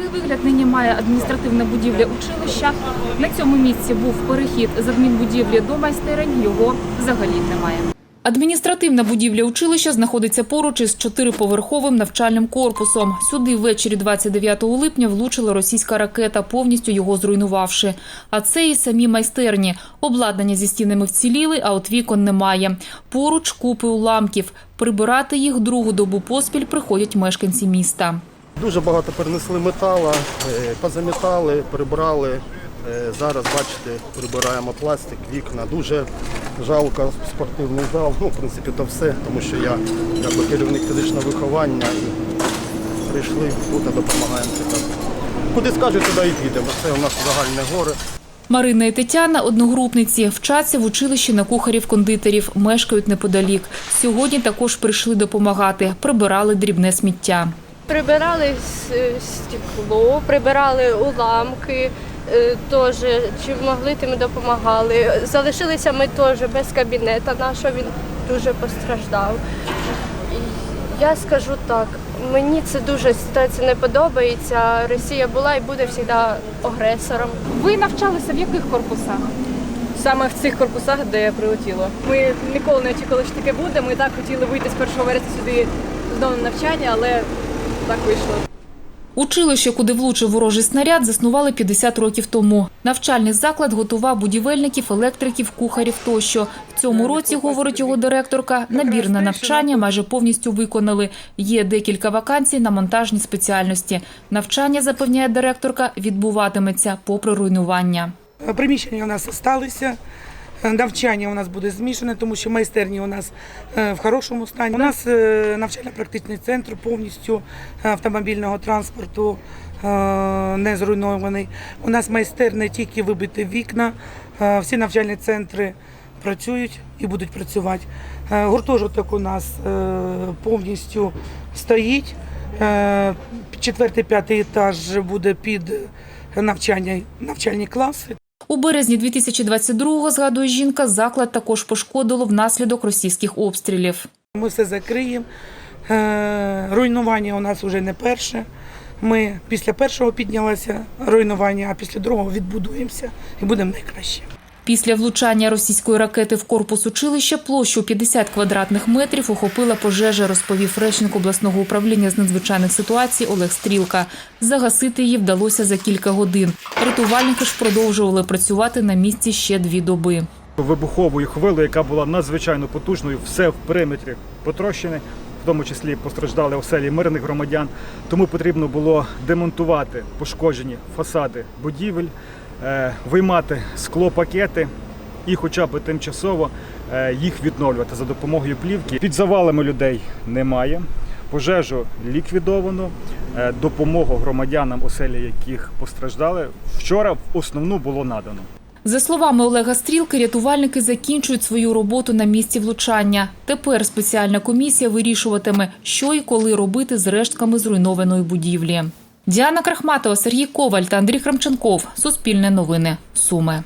Такий вигляд нині має адміністративна будівля училища. На цьому місці був перехід з адмінбудівлі до майстерень. Його взагалі немає. Адміністративна будівля училища знаходиться поруч із чотириповерховим навчальним корпусом. Сюди ввечері 29 липня влучила російська ракета, повністю його зруйнувавши. А це і самі майстерні. Обладнання зі стінами вціліли, а от вікон немає. Поруч купи уламків. Прибирати їх другу добу поспіль приходять мешканці міста. Дуже багато перенесли метала, е, позамітали, прибрали. Е, Зараз, бачите, прибираємо пластик, вікна. Дуже жалко спортивний зал. Ну, в принципі, то все, тому що я якби керівник фізичного виховання і прийшли, тут допомагаємо. Куди скажуть, туди і підемо. Це у нас загальне горе. Марина і Тетяна одногрупниці вчаться в училищі на кухарів-кондитерів, мешкають неподалік. Сьогодні також прийшли допомагати, прибирали дрібне сміття. Прибирали стекло, прибирали уламки, е, теж чим могли, тим допомагали. Залишилися ми теж без кабінета нашого, він дуже постраждав. Я скажу так, мені це дуже ситуація не подобається. Росія була і буде завжди агресором. Ви навчалися в яких корпусах? Саме в цих корпусах, де прилетіло. Ми ніколи не очікували, що таке буде. Ми так хотіли вийти з 1 вересня сюди знову на навчання, але так вийшло. Училище, куди влучив ворожий снаряд, заснували 50 років тому. Навчальний заклад готував будівельників, електриків, кухарів тощо. В цьому році, говорить його директорка, набір на навчання майже повністю виконали. Є декілька вакансій на монтажні спеціальності. Навчання, запевняє директорка, відбуватиметься попри руйнування. Приміщення у нас залишилися. Навчання у нас буде змішане, тому що майстерні у нас е, в хорошому стані. У нас е, навчально-практичний центр повністю автомобільного транспорту е, не зруйнований. У нас майстерні тільки вибиті вікна. Е, Всі навчальні центри працюють і будуть працювати. Е, Гуртожиток у нас е, повністю стоїть. Е, Четвертий, п'ятий етаж буде під навчання, навчальні класи. У березні 2022-го, згадує жінка, заклад також пошкодило внаслідок російських обстрілів. Ми все закриємо. Е, Руйнування у нас вже не перше. Ми після першого піднялися руйнування, а після другого відбудуємося і будемо найкраще. Після влучання російської ракети в корпус училища площу 50 квадратних метрів охопила пожежа, розповів речник обласного управління з надзвичайних ситуацій Олег Стрілка. Загасити її вдалося за кілька годин. Рятувальники ж продовжували працювати на місці ще дві доби. вибуховою хвилею, яка була надзвичайно потужною, все в периметрі потрощене, в тому числі постраждали оселі мирних громадян. Тому потрібно було демонтувати пошкоджені фасади будівель, виймати склопакети і, хоча б тимчасово, е, їх відновлювати за допомогою плівки. Під завалами людей немає. Пожежу ліквідовано, Е, допомогу громадянам, оселі яких постраждали, вчора в основну було надано. За словами Олега Стрілки, рятувальники закінчують свою роботу на місці влучання. Тепер спеціальна комісія вирішуватиме, що і коли робити з рештками зруйнованої будівлі. Діана Крахматова, Сергій Коваль та Андрій Храмченков. Суспільне новини. Суми.